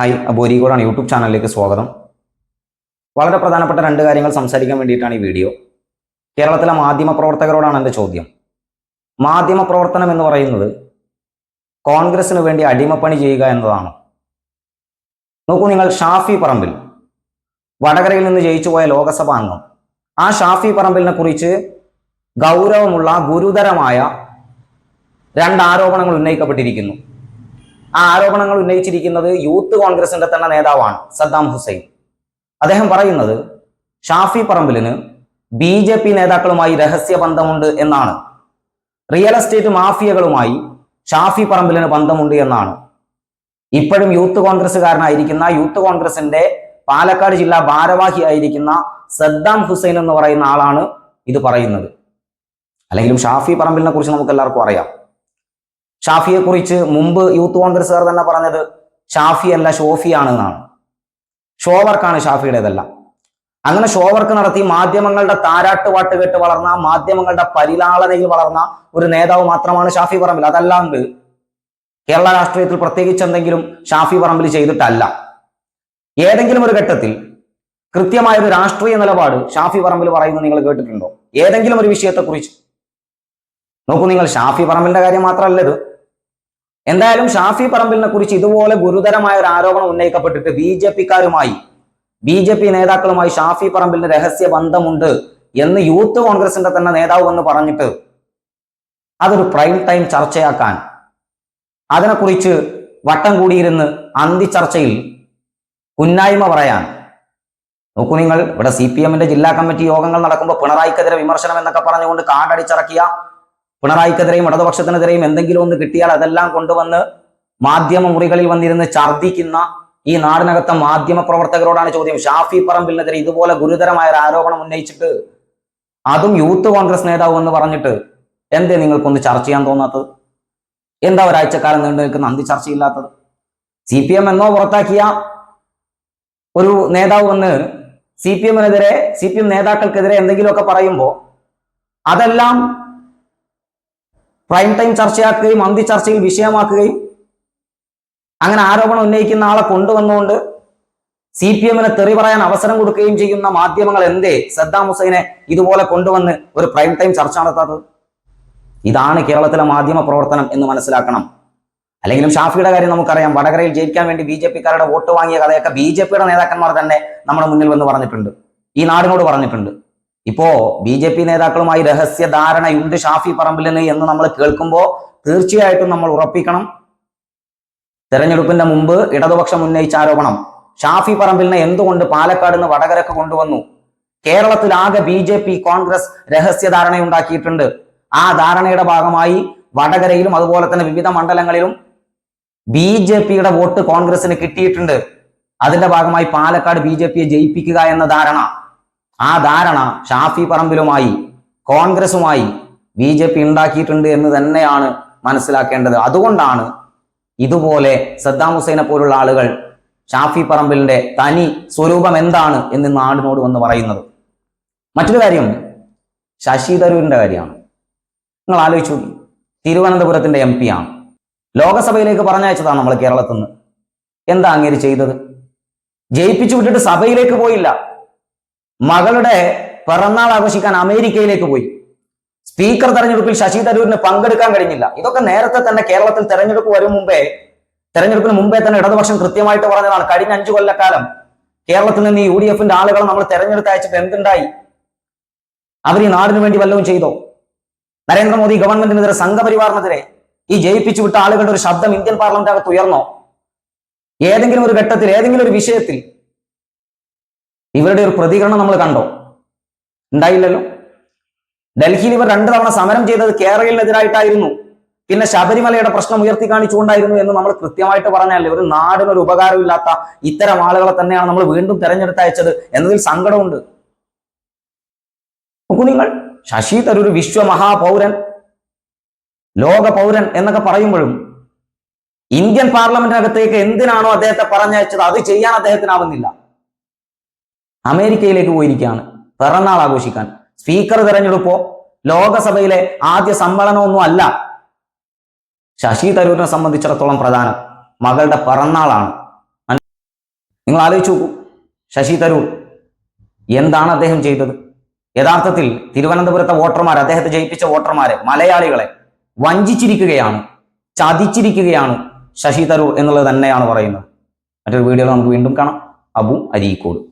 Hi ബോരികോടാണ് YouTube ചാനലിലേക്ക് സ്വാഗതം. വളരെ പ്രധാനപ്പെട്ട രണ്ട് കാര്യങ്ങൾ സംസാരിക്കാൻ വേണ്ടിയിട്ടാണ് ഈ വീഡിയോ. കേരളത്തിലെ മാധ്യമ പ്രവർത്തകരോടാണ് എന്റെ ചോദ്യം. മാധ്യമ പ്രവർത്തനം എന്ന് പറയുന്നത് കോൺഗ്രസിന് വേണ്ടി അടിമപ്പണി ചെയ്യുക എന്നതാണ്. നോക്കൂ നിങ്ങൾ ഷാഫി പറമ്പിൽ വടകരയിൽ നിന്ന് ജയിച്ചു പോയ ലോകസഭാ അംഗം. ആ ഷാഫി പറമ്പിലിനെ കുറിച്ച് ഗൗരവമുള്ള ഗുരുതരമായ രണ്ട് ആരോപണങ്ങൾ ഉന്നയിക്കപ്പെട്ടിരിക്കുന്നു. ആ ആരോപണങ്ങൾ ഉന്നയിച്ചിരിക്കുന്നത് യൂത്ത് കോൺഗ്രസിന്റെ തന്നെ നേതാവാണ് സദ്ദാം ഹുസൈൻ. അദ്ദേഹം പറയുന്നത് ഷാഫി പറമ്പിലിന് ബി ജെ പി നേതാക്കളുമായി രഹസ്യ ബന്ധമുണ്ട് എന്നാണ്. റിയൽ എസ്റ്റേറ്റ് മാഫിയകളുമായി ഷാഫി പറമ്പിലിന് ബന്ധമുണ്ട് എന്നാണ്. ഇപ്പോഴും യൂത്ത് കോൺഗ്രസ്സുകാരനായിരിക്കുന്ന യൂത്ത് കോൺഗ്രസിന്റെ പാലക്കാട് ജില്ലാ ഭാരവാഹി ആയിരിക്കുന്ന സദ്ദാം ഹുസൈൻ എന്ന് പറയുന്ന ആളാണ് ഇത് പറയുന്നത്. അല്ലെങ്കിലും ഷാഫി പറമ്പിലിനെ കുറിച്ച് നമുക്ക് എല്ലാവർക്കും അറിയാം. ഷാഫിയെ കുറിച്ച് മുമ്പ് യൂത്ത് കോൺഗ്രസ്സുകാർ തന്നെ പറഞ്ഞത് ഷാഫി അല്ല ഷോഫിയാണ് എന്നാണ്. ഷോവർക്കാണ് ഷാഫിയുടേതല്ല. അങ്ങനെ ഷോവർക്ക് നടത്തി മാധ്യമങ്ങളുടെ താരാട്ട് പാട്ട് കേട്ട് വളർന്ന മാധ്യമങ്ങളുടെ പരിലാളനയിൽ വളർന്ന ഒരു നേതാവ് മാത്രമാണ് ഷാഫി പറമ്പിൽ. അതല്ലാണ്ട് കേരള രാഷ്ട്രീയത്തിൽ പ്രത്യേകിച്ച് എന്തെങ്കിലും ഷാഫി പറമ്പിൽ ചെയ്തിട്ടല്ല. ഏതെങ്കിലും ഒരു ഘട്ടത്തിൽ കൃത്യമായ ഒരു രാഷ്ട്രീയ നിലപാട് ഷാഫി പറമ്പിൽ പറയുന്നത് നിങ്ങൾ കേട്ടിട്ടുണ്ടോ? ഏതെങ്കിലും ഒരു വിഷയത്തെക്കുറിച്ച്. നോക്കൂ നിങ്ങൾ ഷാഫി പറമ്പിലിന്റെ കാര്യം മാത്രമല്ല ഇത്. എന്തായാലും ഷാഫി പറമ്പിലിനെ കുറിച്ച് ഇതുപോലെ ഗുരുതരമായ ഒരു ആരോപണം ഉന്നയിക്കപ്പെട്ടിട്ട് ബി ജെ പിക്കാരുമായി ബി ജെ പി നേതാക്കളുമായി ഷാഫി പറമ്പിലിന് രഹസ്യ ബന്ധമുണ്ട് എന്ന് യൂത്ത് കോൺഗ്രസിന്റെ തന്നെ നേതാവ് എന്ന് പറഞ്ഞിട്ട് അതൊരു പ്രൈം ടൈം ചർച്ചയാക്കാൻ അതിനെക്കുറിച്ച് വട്ടം കൂടിയിരുന്ന് അന്തി ചർച്ചയിൽ കുന്നായ്മ പറയാൻ. നോക്കൂ നിങ്ങൾ ഇവിടെ സി പി എമ്മിന്റെ ജില്ലാ കമ്മിറ്റി യോഗങ്ങൾ നടക്കുമ്പോൾ പിണറായിക്കെതിരെ വിമർശനം എന്നൊക്കെ പറഞ്ഞുകൊണ്ട് കാടടിച്ചിറക്കിയ പിണറായിക്കെതിരെയും ഇടതുപക്ഷത്തിനെതിരെയും എന്തെങ്കിലും ഒന്ന് കിട്ടിയാൽ അതെല്ലാം കൊണ്ടുവന്ന് മാധ്യമ മുറികളിൽ വന്നിരുന്ന് ഛർദ്ദിക്കുന്ന ഈ നാടിനകത്തെ മാധ്യമ പ്രവർത്തകരോടാണ് ചോദ്യം. ഷാഫി പറമ്പിലിനെതിരെ ഇതുപോലെ ഗുരുതരമായ ഒരു ആരോപണം ഉന്നയിച്ചിട്ട് അതും യൂത്ത് കോൺഗ്രസ് നേതാവ് എന്ന് പറഞ്ഞിട്ട് എന്തേ നിങ്ങൾക്കൊന്ന് ചർച്ച ചെയ്യാൻ തോന്നാത്തത്? എന്താ ഒരാഴ്ചക്കാലം നീണ്ടു നിൽക്കുന്ന അന്തി ചർച്ചയില്ലാത്തത്? സി പി എം എന്നോ പുറത്താക്കിയ ഒരു നേതാവ് വന്ന് സി പി എമ്മിനെതിരെ സി പി എം നേതാക്കൾക്കെതിരെ എന്തെങ്കിലുമൊക്കെ പറയുമ്പോൾ അതെല്ലാം പ്രൈം ടൈം ചർച്ചയാക്കുകയും അന്തി ചർച്ചയിൽ വിഷയമാക്കുകയും അങ്ങനെ ആരോപണം ഉന്നയിക്കുന്ന ആളെ കൊണ്ടുവന്നുകൊണ്ട് സി പി എമ്മിന് തെറി പറയാൻ അവസരം കൊടുക്കുകയും ചെയ്യുന്ന മാധ്യമങ്ങൾ എന്തേ? സദ്ദാം ഹുസൈനെ ഇതുപോലെ കൊണ്ടുവന്ന് ഒരു പ്രൈം ടൈം ചർച്ച നടത്താത്തത്? ഇതാണ് കേരളത്തിലെ മാധ്യമ പ്രവർത്തനം എന്ന് മനസ്സിലാക്കണം. അല്ലെങ്കിലും ഷാഫിയുടെ കാര്യം നമുക്കറിയാം. വടകരയിൽ ജയിക്കാൻ വേണ്ടി ബി ജെ പിക്കാരുടെ വോട്ട് വാങ്ങിയ കഥയൊക്കെ ബി ജെ പിയുടെ നേതാക്കന്മാർ തന്നെ നമ്മുടെ മുന്നിൽ വന്ന് പറഞ്ഞിട്ടുണ്ട്. ഈ നാടിനോട് പറഞ്ഞിട്ടുണ്ട്. ഇപ്പോ ബി ജെ പി നേതാക്കളുമായി രഹസ്യ ധാരണയുണ്ട് ഷാഫി പറമ്പിലിന് എന്ന് നമ്മൾ കേൾക്കുമ്പോൾ തീർച്ചയായിട്ടും നമ്മൾ ഉറപ്പിക്കണം. തെരഞ്ഞെടുപ്പിന്റെ മുമ്പ് ഇടതുപക്ഷം ഉന്നയിച്ച ആരോപണം ഷാഫി പറമ്പിലിനെ എന്തുകൊണ്ട് പാലക്കാട് നിന്ന് വടകരക്ക് കൊണ്ടുവന്നു? കേരളത്തിലാകെ ബി ജെ പി കോൺഗ്രസ് രഹസ്യ ധാരണയുണ്ടാക്കിയിട്ടുണ്ട്. ആ ധാരണയുടെ ഭാഗമായി വടകരയിലും അതുപോലെ തന്നെ വിവിധ മണ്ഡലങ്ങളിലും ബി ജെ പിയുടെ വോട്ട് കോൺഗ്രസിന് കിട്ടിയിട്ടുണ്ട്. അതിന്റെ ഭാഗമായി പാലക്കാട് ബി ജെ പിയെ ജയിപ്പിക്കുക എന്ന ധാരണ. ആ ധാരണ ഷാഫി പറമ്പിലുമായി കോൺഗ്രസുമായി ബി ജെ പി ഉണ്ടാക്കിയിട്ടുണ്ട് എന്ന് തന്നെയാണ് മനസ്സിലാക്കേണ്ടത്. അതുകൊണ്ടാണ് ഇതുപോലെ സദ്ദാം ഹുസൈനെ പോലുള്ള ആളുകൾ ഷാഫി പറമ്പിലിന്റെ തനി സ്വരൂപം എന്താണ് എന്ന് നാടിനോട് വന്ന് പറയുന്നത്. മറ്റൊരു കാര്യം ശശി തരൂരിന്റെ കാര്യമാണ്. നിങ്ങൾ ആലോചിച്ചു. തിരുവനന്തപുരത്തിന്റെ എം പി ആണ്. ലോകസഭയിലേക്ക് പറഞ്ഞയച്ചതാണ് നമ്മൾ കേരളത്തിൽ നിന്ന്. എന്താ അങ്ങേര് ചെയ്തത്? ജയിപ്പിച്ചു വിട്ടിട്ട് സഭയിലേക്ക് പോയില്ല. മകളുടെ പിറന്നാൾ ആഘോഷിക്കാൻ അമേരിക്കയിലേക്ക് പോയി. സ്പീക്കർ തെരഞ്ഞെടുപ്പിൽ ശശി തരൂരിന് പങ്കെടുക്കാൻ കഴിഞ്ഞില്ല. ഇതൊക്കെ നേരത്തെ തന്നെ കേരളത്തിൽ തെരഞ്ഞെടുപ്പ് വരും മുമ്പേ തെരഞ്ഞെടുപ്പിന് മുമ്പേ തന്നെ ഇടതുപക്ഷം കൃത്യമായിട്ട് പറഞ്ഞതാണ്. കഴിഞ്ഞ അഞ്ചു കൊല്ലക്കാലം കേരളത്തിൽ നിന്ന് യു ഡി എഫിന്റെ ആളുകളെ നമ്മൾ തെരഞ്ഞെടുത്ത് എന്തുണ്ടായി? അവർ ഈ നാടിന് വേണ്ടി വല്ലതും ചെയ്തോ? നരേന്ദ്രമോദി ഗവൺമെന്റിനെതിരെ സംഘപരിവാറിനെതിരെ ഈ ജയിപ്പിച്ചു വിട്ട ആളുകളുടെ ഒരു ശബ്ദം ഇന്ത്യൻ പാർലമെന്റ് അകത്ത് ഉയർന്നോ? ഏതെങ്കിലും ഒരു ഘട്ടത്തിൽ ഏതെങ്കിലും ഒരു വിഷയത്തിൽ ഇവരുടെ ഒരു പ്രതികരണം നമ്മൾ കണ്ടോ? ഉണ്ടായില്ലല്ലോ. ഡൽഹിയിൽ ഇവർ രണ്ടു തവണ സമരം ചെയ്തത് കേരളത്തിനെതിരായിട്ടായിരുന്നു പിന്നെ ശബരിമലയുടെ പ്രശ്നം ഉയർത്തി കാണിച്ചുകൊണ്ടായിരുന്നു എന്ന് നമ്മൾ കൃത്യമായിട്ട് പറഞ്ഞല്ലേ. ഒരു നാടിനൊരു ഉപകാരമില്ലാത്ത ഇത്തരം ആളുകളെ തന്നെയാണ് നമ്മൾ വീണ്ടും തെരഞ്ഞെടുത്തയച്ചത് എന്നതിൽ സങ്കടമുണ്ട്. നോക്കൂ നിങ്ങൾ ശശി തരൂർ വിശ്വമഹാപൗരൻ ലോക പൗരൻ എന്നൊക്കെ പറയുമ്പോഴും ഇന്ത്യൻ പാർലമെന്റിനകത്തേക്ക് എന്തിനാണോ അദ്ദേഹത്തെ പറഞ്ഞയച്ചത്? അത് ചെയ്യാൻ അദ്ദേഹത്തിനാവുന്നില്ല. അമേരിക്കയിലേക്ക് പോയിരിക്കുകയാണ്. പിറന്നാൾ ആഘോഷിക്കാൻ. സ്പീക്കർ തെരഞ്ഞെടുപ്പോ ലോകസഭയിലെ ആദ്യ സമ്മേളനമൊന്നും അല്ല. ശശി തരൂരിനെ സംബന്ധിച്ചിടത്തോളം പ്രധാനം. മകളുടെ പിറന്നാളാണ്. നിങ്ങൾ ആലോചിച്ചു ശശി തരൂർ എന്താണ് അദ്ദേഹം ചെയ്തത്? യഥാർത്ഥത്തിൽ തിരുവനന്തപുരത്തെ വോട്ടർമാർ അദ്ദേഹത്തെ ജയിപ്പിച്ച വോട്ടർമാരെ മലയാളികളെ വഞ്ചിച്ചിരിക്കുകയാണ് ചതിച്ചിരിക്കുകയാണ് ശശി തരൂർ എന്നുള്ളത് തന്നെയാണ് പറയുന്നത്. മറ്റൊരു വീഡിയോ നമുക്ക് വീണ്ടും കാണാം. അബു അരീക്കോട്.